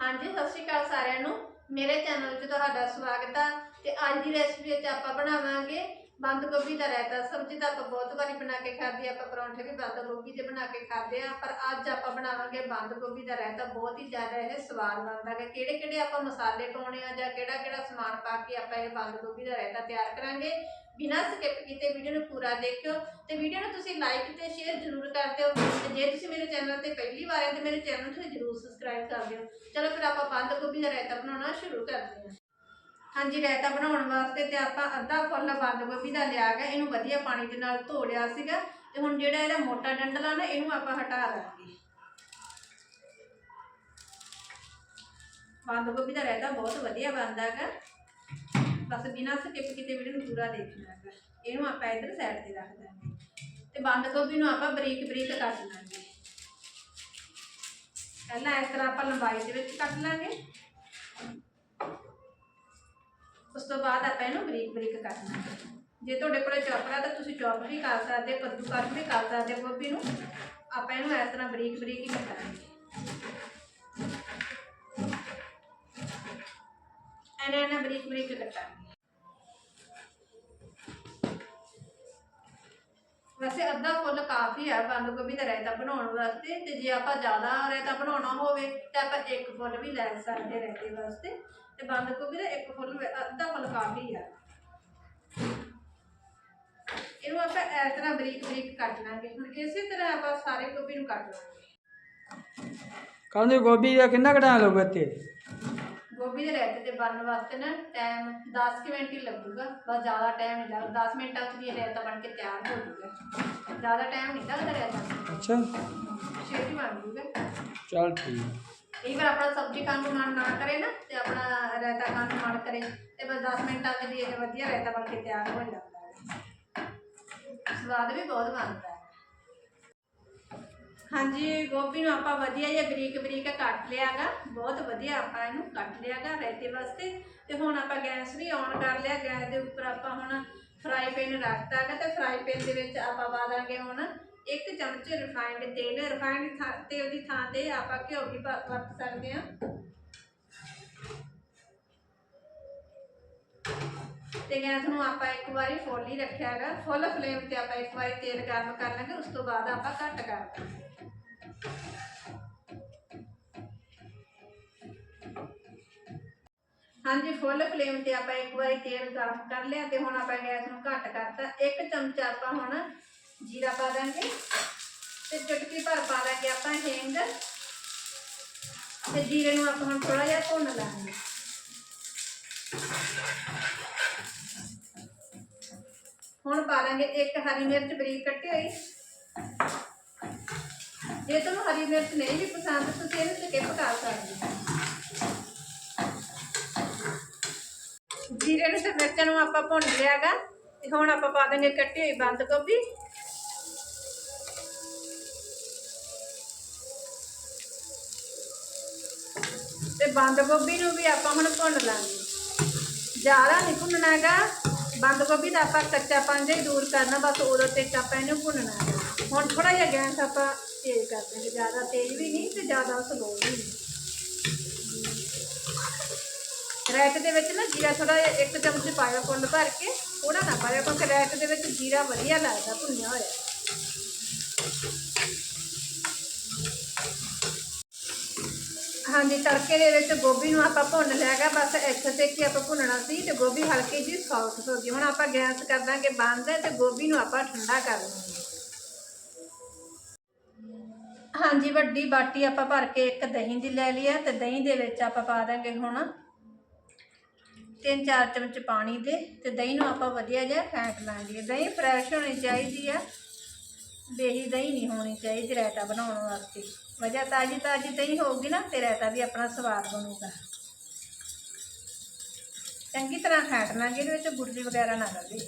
ਹਾਂਜੀ, ਸਤਿ ਸ਼੍ਰੀ ਅਕਾਲ ਸਾਰਿਆਂ ਨੂੰ। ਮੇਰੇ ਚੈਨਲ 'ਚ ਤੁਹਾਡਾ ਸਵਾਗਤ ਆ ਤੇ ਅੱਜ ਦੀ ਰੈਸਪੀ ਵਿੱਚ ਆਪਾਂ ਬਣਾਵਾਂਗੇ ਬੰਦ ਗੋਭੀ ਦਾ ਰਾਇਤਾ। ਸਬਜ਼ੀ ਤਾਂ ਆਪਾਂ ਬਹੁਤ ਵਾਰੀ ਬਣਾ ਕੇ ਖਾਧੀ ਆਪਾਂ ਪਰੌਂਠੇ ਵੀ ਬੰਦ ਗੋਭੀ ਦੇ ਬਣਾ ਕੇ ਖਾਦੇ ਆ, ਪਰ ਅੱਜ ਆਪਾਂ ਬਣਾਵਾਂਗੇ ਬੰਦ ਗੋਭੀ ਦਾ ਰਾਇਤਾ। ਬਹੁਤ ਹੀ ਜ਼ਿਆਦਾ ਇਹ ਸਵਾਦ ਬਣਦਾ ਹੈ ਕਿਹੜੇ ਕਿਹੜੇ ਆਪਾਂ ਮਸਾਲੇ ਪਾਉਣੇ ਆ ਜਾਂ ਕਿਹੜਾ ਕਿਹੜਾ ਸਮਾਨ ਪਾ ਕੇ ਆਪਾਂ ਇਹ ਬੰਦ ਗੋਭੀ ਦਾ ਰਾਇਤਾ ਤਿਆਰ ਕਰਾਂਗੇ। ਬਿਨਾਂ ਸਕਿਪ ਕੀਤੇ ਵੀਡੀਓ ਨੂੰ ਪੂਰਾ ਦੇਖਿਓ ਤੇ ਵੀਡੀਓ ਨੂੰ ਤੁਸੀਂ ਲਾਈਕ ਤੇ ਸ਼ੇਅਰ ਜ਼ਰੂਰ ਕਰ ਦਿਓ। ਤੇ ਜੇ ਤੁਸੀਂ ਮੇਰੇ ਚੈਨਲ ਤੇ ਪਹਿਲੀ ਵਾਰ ਆਏ ਤੇ ਮੇਰੇ ਚੈਨਲ ਨੂੰ ਜ਼ਰੂਰ ਸਬਸਕ੍ਰਾਈਬ ਕਰ ਦਿਓ। ਚਲੋ ਫਿਰ ਆਪਾਂ ਬੰਦ ਗੋਭੀ ਦਾ ਰਾਇਤਾ ਬਣਾਉਣਾ ਸ਼ੁਰੂ ਕਰਦੇ ਹਾਂ। ਹਾਂਜੀ, ਰਾਇਤਾ ਬਣਾਉਣ ਵਾਸਤੇ ਤੇ ਆਪਾਂ ਅੱਧਾ ਫੁੱਲ ਬੰਦ ਗੋਭੀ ਦਾ ਲਿਆ ਗਾ ਇਹਨੂੰ ਵਧੀਆ ਪਾਣੀ ਦੇ ਨਾਲ ਧੋ ਲਿਆ ਸੀਗਾ। ਤੇ ਹੁਣ ਜਿਹੜਾ ਇਹਦਾ ਮੋਟਾ ਡੰਡਲਾ ਨਾ, ਇਹਨੂੰ ਆਪਾਂ ਹਟਾ ਲਾਂਗੇ ਬੰਦ ਗੋਭੀ ਦਾ ਰਾਇਤਾ ਬਹੁਤ ਵਧੀਆ ਬਣਦਾ ਹੈਗਾ। ਬਸ ਬਿਨਾਂ ਸਕਿਪ ਕੀਤੇ ਵੀਡੀਓ ਨੂੰ ਪੂਰਾ ਦੇਖਣਾ ਹੈਗਾ। ਇਹਨੂੰ ਆਪਾਂ ਇੱਧਰ ਸਾਈਡ ਤੇ ਰੱਖ ਦਾਂਗੇ। ਤੇ ਬੰਦ ਗੋਭੀ ਨੂੰ ਆਪਾਂ ਬਰੀਕ ਬਰੀਕ ਕੱਟ ਲਾਂਗੇ ਪਹਿਲਾਂ ਇਸ ਤਰ੍ਹਾਂ ਆਪਾਂ ਲੰਬਾਈ ਦੇ ਵਿੱਚ ਕੱਟ ਲਾਂਗੇ। ਉਸ ਤੋਂ ਬਾਅਦ ਆਪਾਂ ਇਹਨੂੰ ਬਰੀਕ ਬਰੀਕ ਕਰਨਾ ਜੇ ਤੁਹਾਡੇ ਕੋਲੇ ਚੌਪਰ ਆ ਤਾਂ ਤੁਸੀਂ ਚੌਪ ਵੀ ਕਰ ਸਕਦੇ ਹੋ ਕੱਦੂਕਸ ਵੀ ਕਰ ਸਕਦੇ ਹੋ ਗੋਭੀ ਨੂੰ। ਆਪਾਂ ਇਹਨੂੰ ਇਸ ਤਰ੍ਹਾਂ ਬਰੀਕ ਬਰੀਕ ਹੀ ਕੱਟਾਂਗੇ ਐਨਾ ਐਨਾ ਬਰੀਕ ਬਰੀਕ ਕੱਟਾਂਗੇ। ਵੈਸੇ ਅੱਧਾ ਫੁੱਲ ਕਾਫੀ ਹੈ, ਬੰਦ ਗੋਭੀ ਦਾ ਰਾਇਤਾ ਬਣਾਉਣ ਵਾਸਤੇ ਤੇ ਜੇ ਆਪਾਂ ਜ਼ਿਆਦਾ ਰਾਇਤਾ ਬਣਾਉਣਾ ਹੋਵੇ ਤਾਂ ਆਪਾਂ ਇੱਕ ਫੁੱਲ ਵੀ ਲੈ ਸਕਦੇ ਰਾਇਤੇ ਵਾਸਤੇ ਤੇ ਬੰਦ ਗੋਭੀ ਦਾ ਇੱਕ ਫੁੱਲ ਅੱਧਾ ਫੁੱਲ ਕਾਫੀ ਆ ਇਹਨੂੰ ਆਪਾਂ ਇਸ ਤਰ੍ਹਾਂ ਬਰੀਕ ਬਰੀਕ ਕੱਟ ਲਾਂਗੇ। ਹੁਣ ਇਸੇ ਤਰ੍ਹਾਂ ਆਪਾਂ ਸਾਰੇ ਗੋਭੀ ਨੂੰ ਕੱਟ ਲਾਂਗੇ। ਕਹਿੰਦੇ ਗੋਭੀ ਦਾ ਕਿੰਨਾ ਕੁ ਟਾਈਮ ਤੇ ਗੋਭੀ ਦੇ ਰਾਇਤੇ ਤੇ ਬਣਨ ਵਾਸਤੇ ਨਾ ਟਾਈਮ 10 ਕੁ ਮਿੰਟ ਹੀ ਲੱਗੂਗਾ ਬਸ ਜ਼ਿਆਦਾ ਟਾਈਮ ਨਹੀਂ ਲੱਗਦਾ। 10 ਮਿੰਟਾਂ 'ਚ ਵੀ ਰਾਇਤਾ ਬਣ ਕੇ ਤਿਆਰ ਹੋ ਜਾਊਗਾ ਜ਼ਿਆਦਾ ਟਾਈਮ ਨਹੀਂ ਲੱਗਦਾ ਰਾਇਤਾ ਅੱਛਾ। ਛੇਤੀ ਬਣ ਜਾਊਗਾ ਚੱਲ ਠੀਕ ਆ। ਕਈ ਵਾਰ ਆਪਣਾ ਸਬਜ਼ੀ ਖਾਣ ਨੂੰ ਮਨ ਨਾ ਕਰੇ ਨਾ ਤੇ ਆਪਣਾ ਰਾਇਤਾ ਖਾਣ ਨੂੰ ਮਨ ਕਰੇ ਤੇ ਬਸ 10 ਮਿੰਟਾਂ 'ਚ ਵੀ ਇਹ ਵਧੀਆ ਰਾਇਤਾ ਬਣ ਕੇ ਤਿਆਰ ਹੋ ਜਾਂਦਾ ਹੈ। ਸਵਾਦ ਵੀ ਬਹੁਤ ਬਣਦਾ ਹੈ। ਹਾਂਜੀ ਗੋਭੀ ਨੂੰ ਆਪਾਂ ਵਧੀਆ ਜਿਹਾ ਬਰੀਕ ਬਰੀਕ ਕੱਟ ਲਿਆਗਾ। ਬਹੁਤ ਵਧੀਆ ਆਪਾਂ ਇਹਨੂੰ ਕੱਟ ਲਿਆਗਾ ਰਾਇਤੇ ਵਾਸਤੇ। ਤੇ ਹੁਣ ਆਪਾਂ ਗੈਸ ਵੀ ਔਨ ਕਰ ਲਿਆ। ਗੈਸ ਦੇ ਉੱਪਰ ਆਪਾਂ ਹੁਣ ਫਰਾਈ ਪੈਨ ਰੱਖਤਾ ਹੈਗਾ ਤੇ ਫਰਾਈ ਪੈਨ ਦੇ ਵਿੱਚ ਆਪਾਂ ਪਾ ਦਾਂਗੇ ਹੁਣ ਇੱਕ ਚਮਚ ਰਿਫਾਈਨਡ ਤੇਲ। ਰਿਫਾਈਨਡ ਤੇਲ ਦੀ ਥਾਂ ਤੇ ਆਪਾਂ ਘਿਓ ਵੀ ਵਰਤ ਸਕਦੇ ਹਾਂ। ਤੇ ਗੈਸ ਨੂੰ ਆਪਾਂ ਇੱਕ ਵਾਰੀ ਫੁੱਲ ਹੀ ਰੱਖਿਆ ਹੈਗਾ ਫੁੱਲ ਫਲੇਮ ਤੇ ਆਪਾਂ ਇੱਕ ਵਾਰੀ ਤੇਲ ਗਰਮ ਕਰ ਲਾਂਗੇ। ਉਸ ਤੋਂ ਬਾਅਦ ਆਪਾਂ ਘੱਟ ਕਰ ਦਾਂਗੇ। ਹਾਂਜੀ ਫੁੱਲ ਫਲੇਮ ਤੇ ਆਪਾਂ ਇੱਕ ਵਾਰੀ ਤੇਲ ਗਰਮ ਕਰ ਲਿਆ ਤੇ ਹੁਣ ਆਪਾਂ ਗੈਸ ਨੂੰ ਘੱਟ ਕਰਤਾ। ਇੱਕ ਚਮਚਾ ਆਪਾਂ ਹੁਣ ਜੀਰਾ ਪਾ ਦਾਂਗੇ ਤੇ ਚਟਕੀ ਭਰ ਪਾ ਦਾਂਗੇ ਆਪਾਂ ਹਿੰਗ ਤੇ ਜੀਰੇ ਨੂੰ ਆਪਾਂ ਹੁਣ ਥੋੜਾ ਜਿਹਾ ਭੁੰਨ ਲਾਂਗੇ। ਹੁਣ ਪਾ ਦਾਂਗੇ ਇੱਕ ਹਰੀ ਮਿਰਚ ਬਰੀਕ ਕੱਟੀ ਹੋਈ। ਜੇ ਤੁਹਾਨੂੰ ਹਰੀ ਮਿਰਚ ਨਹੀਂ ਵੀ ਪਸੰਦ, ਤੁਸੀਂ ਇਹਨੂੰ ਸਕਿਪ ਕਰ ਸਕਦੇ ਹੋ। ਜੀਰੇ ਨੂੰ ਤੇ ਮਿਰਚਾਂ ਨੂੰ ਆਪਾਂ ਭੁੰਨ ਲਿਆਗਾ ਤੇ ਹੁਣ ਆਪਾਂ ਪਾ ਦਾਂਗੇ ਕੱਟੀ ਹੋਈ ਬੰਦ ਗੋਭੀ। ਤੇ ਬੰਦ ਗੋਭੀ ਨੂੰ ਵੀ ਆਪਾਂ ਹੁਣ ਭੁੰਨ ਲਾਂਗੇ। ਜ਼ਿਆਦਾ ਨਹੀਂ ਭੁੰਨਣਾ ਹੈਗਾ। ਬੰਦ ਗੋਭੀ ਦਾ ਆਪਾਂ ਕੱਚਾਪਣ ਜਿਹਾ ਦੂਰ ਕਰਨਾ, ਬਸ ਉਦੋਂ ਤੱਕ ਆਪਾਂ ਇਹਨੂੰ ਭੁੰਨਣਾ ਹੈ ਹੁਣ ਥੋੜਾ ਜਿਹਾ ਗੈਸ ਆਪਾਂ ਤੇਜ਼ ਕਰ ਦਾਂਗੇ ਜ਼ਿਆਦਾ ਤੇਜ਼ ਵੀ ਨਹੀਂ ਤੇ ਜ਼ਿਆਦਾ ਸਲੋ ਵੀ ਨਹੀਂ। ਰੈਕ ਦੇ ਵਿੱਚ ਨਾ ਜੀਰਾ ਥੋੜਾ ਜਿਹਾ ਇੱਕ ਚਮਚ ਪਾਇਆ ਫੁੱਲ ਭਰ ਕੇ ਥੋੜਾ ਨਾ ਪਾਇਆ ਕਿਉਂਕਿ ਰੈਕ ਦੇ ਵਿੱਚ ਜੀਰਾ ਵਧੀਆ ਲੱਗਦਾ, ਭੁੰਨਿਆ ਹੋਇਆ। ਹਾਂਜੀ, ਤੜਕੇ ਦੇ ਵਿੱਚ ਗੋਭੀ ਨੂੰ ਆਪਾਂ ਭੁੰਨ ਲਿਆਗਾ ਬਸ ਇੱਥੇ ਤੇ ਕੀ ਆਪਾਂ ਭੁੰਨਣਾ ਸੀ ਤੇ ਗੋਭੀ ਹਲਕੀ ਜਿਹੀ ਸੌਫਟ ਹੋ ਗਈ। ਹੁਣ ਆਪਾਂ ਗੈਸ ਕਰ ਦਾਂਗੇ ਬੰਦ ਤੇ ਗੋਭੀ ਨੂੰ ਆਪਾਂ ਠੰਡਾ ਕਰ ਲਾਂਗੇ ਹਾਂਜੀ, ਵੱਡੀ ਬਾਟੀ ਆਪਾਂ ਭਰ ਕੇ ਇੱਕ ਦਹੀਂ ਦੀ ਲੈ ਲਈ ਹੈ ਤੇ ਦਹੀਂ ਦੇ ਵਿੱਚ ਆਪਾਂ ਪਾ ਦਾਂਗੇ ਹੁਣ ਤਿੰਨ ਚਾਰ ਚਮਚ ਪਾਣੀ ਦੇ ਤੇ ਦਹੀਂ ਨੂੰ ਆਪਾਂ ਵਧੀਆ ਜਿਹਾ ਫੈਂਟ ਲਾਂਗੇ ਦਹੀਂ ਫਰੈਸ਼ ਹੋਣੀ ਚਾਹੀਦੀ ਆ। ਬੇਹੀ ਦਹੀਂ ਨਹੀਂ ਹੋਣੀ ਚਾਹੀਦੀ ਰਾਇਤਾ ਬਣਾਉਣ ਵਾਸਤੇ। ਵਜ੍ਹਾ ਤਾਜੀ ਤਾਜੀ ਦਹੀਂ ਹੋਊਗੀ ਨਾ ਤੇ ਰਾਇਤਾ ਵੀ ਆਪਣਾ ਸਵਾਦ ਬਣੂਗਾ। ਚੰਗੀ ਤਰ੍ਹਾਂ ਫੈਂਟ ਲਾਂਗੇ ਇਹਦੇ ਵਿੱਚ ਗੁਰਦੀ ਵਗੈਰਾ ਨਾ ਲੱਗੇ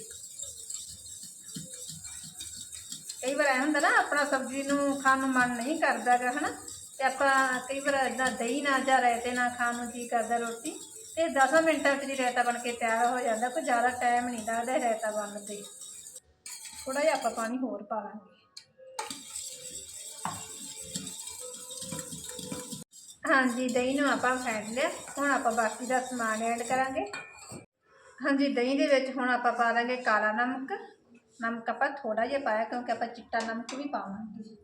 ਕਈ ਵਾਰ ਐ ਹੁੰਦਾ ਨਾ, ਆਪਣਾ ਸਬਜ਼ੀ ਨੂੰ ਖਾਣ ਨੂੰ ਮਨ ਨਹੀਂ ਕਰਦਾ ਗਾ, ਹਨਾ? ਤੇ ਆਪਾਂ ਕਈ ਵਾਰ ਇਦਾਂ ਦਹੀਂ ਨਾਲ ਜਾਂ ਰਾਇਤੇ ਨਾਲ ਖਾਣ ਨੂੰ ਜੀ ਕਰਦਾ ਰੋਟੀ, ਤੇ 10 ਮਿੰਟਾਂ ਵਿੱਚ ਹੀ ਰਾਇਤਾ ਬਣ ਕੇ ਤਿਆਰ ਹੋ ਜਾਂਦਾ, ਕੋਈ ਜ਼ਿਆਦਾ ਟਾਈਮ ਨਹੀਂ ਲੱਗਦਾ ਰਾਇਤਾ ਬਣਨ ਤੇ। ਥੋੜਾ ਜਿਹਾ ਆਪਾਂ ਪਾਣੀ ਹੋਰ ਪਾ ਲਾਂਗੇ। ਹਾਂਜੀ, ਦਹੀਂ ਨੂੰ ਆਪਾਂ ਫੈਂਟ ਲਿਆ, ਹੁਣ ਆਪਾਂ ਬਾਕੀ ਦਾ ਸਮਾਨ ਐਡ ਕਰਾਂਗੇ। ਹਾਂਜੀ, ਦਹੀਂ ਦੇ ਵਿੱਚ ਹੁਣ ਆਪਾਂ ਪਾ ਦਾਂਗੇ ਕਾਲਾ ਨਮਕ। ਨਮਕ ਆਪਾਂ ਥੋੜਾ ਜਿਹਾ ਪਾਇਆ ਕਿਉਂਕਿ ਆਪਾਂ ਚਿੱਟਾ ਨਮਕ ਵੀ ਪਾਵਾਂਗੇ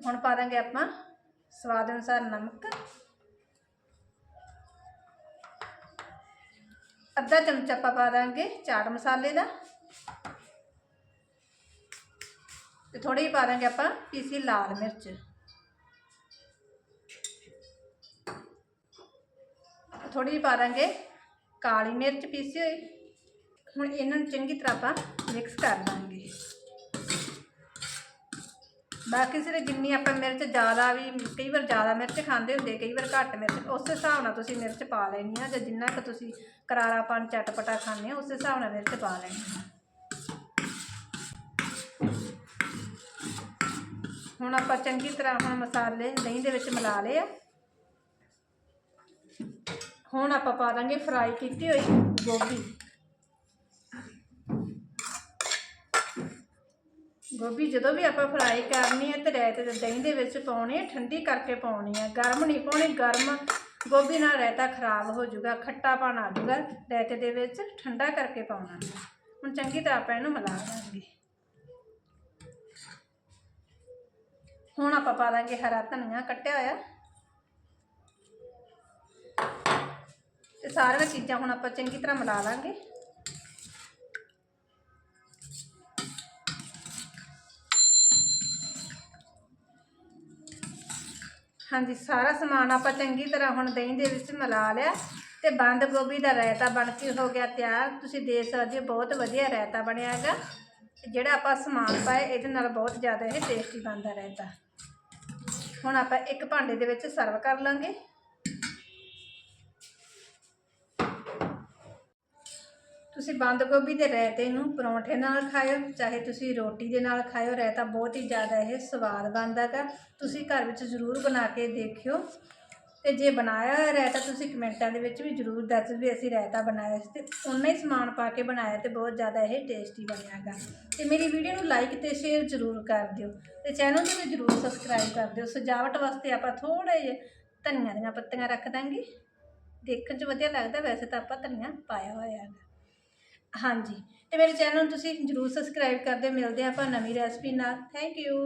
ਹੁਣ ਪਾ ਦਾਂਗੇ ਆਪਾਂ ਸਵਾਦ ਅਨੁਸਾਰ ਨਮਕ ਅੱਧਾ ਚਮਚਾ ਆਪਾਂ ਪਾ ਦਾਂਗੇ ਚਾਟ ਮਸਾਲੇ ਦਾ ਤੇ ਥੋੜੀ ਜਿਹੀ ਪਾ ਦਾਂਗੇ ਆਪਾਂ ਪੀਸੀ ਲਾਲ ਮਿਰਚ ਥੋੜੀ ਜਿਹੀ ਪਾ ਦਾਂਗੇ ਕਾਲੀ ਮਿਰਚ ਪੀਸੀ ਹੋਈ ਹੁਣ ਇਹਨਾਂ ਨੂੰ ਚੰਗੀ ਤਰ੍ਹਾਂ ਆਪਾਂ ਮਿਕਸ ਕਰ ਦਾਂਗੇ ਬਾਕੀ ਸਿਰੇ ਜਿੰਨੀ ਆਪਾਂ ਮਿਰਚ ਜ਼ਿਆਦਾ ਵੀ, ਕਈ ਵਾਰ ਜ਼ਿਆਦਾ ਮਿਰਚ ਖਾਂਦੇ ਹੁੰਦੇ, ਕਈ ਵਾਰ ਘੱਟ ਮਿਰਚ, ਉਸ ਹਿਸਾਬ ਨਾਲ ਤੁਸੀਂ ਮਿਰਚ ਪਾ ਲੈਣੀ ਆ, ਜਾਂ ਜਿੰਨਾ ਕੁ ਤੁਸੀਂ ਕਰਾਰਾਪਨ ਚਟਪਟਾ ਖਾਂਦੇ ਹੋ, ਉਸ ਹਿਸਾਬ ਨਾਲ ਮਿਰਚ ਪਾ ਲੈਣੀ ਆ। ਹੁਣ ਆਪਾਂ ਚੰਗੀ ਤਰ੍ਹਾਂ ਹੁਣ ਮਸਾਲੇ ਦਹੀਂ ਦੇ ਵਿੱਚ ਮਿਲਾ ਲਏ ਆ। ਹੁਣ ਆਪਾਂ ਪਾ ਦਾਂਗੇ ਫਰਾਈ ਕੀਤੀ ਹੋਈ ਗੋਭੀ। ਗੋਭੀ ਜਦੋਂ ਵੀ ਆਪਾਂ ਫਰਾਈ ਕਰਨੀ ਹੈ ਤੇ ਰਾਇਤ ਦੇ ਦਹੀਂ ਦੇ ਵਿੱਚ ਪਾਉਣੀ ਹੈ, ਠੰਡੀ ਕਰਕੇ ਪਾਉਣੀ ਹੈ। ਗਰਮ ਨਹੀਂ ਪਾਉਣੀ, ਗਰਮ ਗੋਭੀ ਨਾਲ ਰਾਇਤਾ ਖਰਾਬ ਹੋ ਜਾਊਗਾ ਖੱਟਾਪਣ ਆ ਜਾਊਗਾ। ਰਾਇਤੇ ਦੇ ਵਿੱਚ ਠੰਡਾ ਕਰਕੇ ਪਾਉਣਾ ਹੁਣ ਚੰਗੀ ਤਰ੍ਹਾਂ ਆਪਾਂ ਇਹਨੂੰ ਮਿਲਾ ਦਾਂਗੇ ਹੁਣ ਆਪਾਂ ਪਾ ਦਾਂਗੇ ਹਰਾ ਧਨੀਆ ਕੱਟਿਆ ਹੋਇਆ। ਤੇ ਸਾਰੀਆਂ ਚੀਜ਼ਾਂ ਹੁਣ ਆਪਾਂ ਚੰਗੀ ਤਰ੍ਹਾਂ ਮਿਲਾ ਲਾਂਗੇ। ਹਾਂਜੀ, ਸਾਰਾ ਸਮਾਨ ਆਪਾਂ ਚੰਗੀ ਤਰ੍ਹਾਂ ਹੁਣ ਦਹੀਂ ਦੇ ਵਿੱਚ ਮਿਲਾ ਲਿਆ ਤੇ ਬੰਦ ਗੋਭੀ ਦਾ ਰਾਇਤਾ ਬਣ ਕੇ ਹੋ ਗਿਆ ਤਿਆਰ। ਤੁਸੀਂ ਦੇਖ ਸਕਦੇ ਹੋ, ਬਹੁਤ ਵਧੀਆ ਰਾਇਤਾ ਬਣਿਆ ਹੈਗਾ। ਤੇ ਜਿਹੜਾ ਆਪਾਂ ਸਮਾਨ ਪਾਏ ਇਹਦੇ ਨਾਲ ਬਹੁਤ ਜ਼ਿਆਦਾ ਇਹ ਟੇਸਟੀ ਬਣਦਾ ਰਾਇਤਾ। ਹੁਣ ਆਪਾਂ ਇੱਕ ਭਾਂਡੇ ਦੇ ਵਿੱਚ ਸਰਵ ਕਰ ਲਾਂਗੇ। ਤੁਸੀਂ ਬੰਦ ਗੋਭੀ ਦੇ ਰਾਇਤੇ ਨੂੰ ਪਰੌਂਠੇ ਨਾਲ ਖਾਇਓ, ਚਾਹੇ ਤੁਸੀਂ ਰੋਟੀ ਦੇ ਨਾਲ ਖਾਇਓ, ਰਾਇਤਾ ਬਹੁਤ ਹੀ ਜ਼ਿਆਦਾ ਇਹ ਸਵਾਦ ਬਣਦਾ ਗਾ। ਤੁਸੀਂ ਘਰ ਵਿੱਚ ਜ਼ਰੂਰ ਬਣਾ ਕੇ ਦੇਖਿਓ। ਤੇ ਜੇ ਬਣਾਇਆ ਹੋਇਆ ਰਾਇਤਾ, ਤੁਸੀਂ ਕਮੈਂਟਾਂ ਦੇ ਵਿੱਚ ਵੀ ਜ਼ਰੂਰ ਦੱਸ ਵੀ ਅਸੀਂ ਰਾਇਤਾ ਬਣਾਇਆ ਸੀ ਤੇ ਉਨਾ ਹੀ ਸਮਾਨ ਪਾ ਕੇ ਬਣਾਇਆ ਤੇ ਬਹੁਤ ਜ਼ਿਆਦਾ ਇਹ ਟੇਸਟੀ ਬਣਿਆ ਗਾ। ਤੇ ਮੇਰੀ ਵੀਡੀਓ ਨੂੰ ਲਾਈਕ ਤੇ ਸ਼ੇਅਰ ਜ਼ਰੂਰ ਕਰ ਦਿਓ ਤੇ ਚੈਨਲ ਨੂੰ ਵੀ ਜ਼ਰੂਰ ਸਬਸਕ੍ਰਾਈਬ ਕਰ ਦਿਓ। ਸਜਾਵਟ ਵਾਸਤੇ ਆਪਾਂ ਥੋੜੇ ਜਿਹੇ ਧਨੀਆ ਦੀਆਂ ਪੱਤੀਆਂ ਰੱਖ ਦਾਂਗੇ। ਦੇਖਣ 'ਚ ਵਧੀਆ ਲੱਗਦਾ, ਵੈਸੇ ਤਾਂ ਆਪਾਂ ਧਨੀਆ ਪਾਇਆ ਹੋਇਆ ਹੈ ਹਾਂਜੀ। ਅਤੇ ਮੇਰੇ ਚੈਨਲ ਨੂੰ ਤੁਸੀਂ ਜਰੂਰ ਸਬਸਕ੍ਰਾਈਬ ਕਰਦੇ ਮਿਲਦੇ ਹਾਂ ਆਪਾਂ ਨਵੀਂ ਰੈਸਪੀ ਨਾਲ। Thank you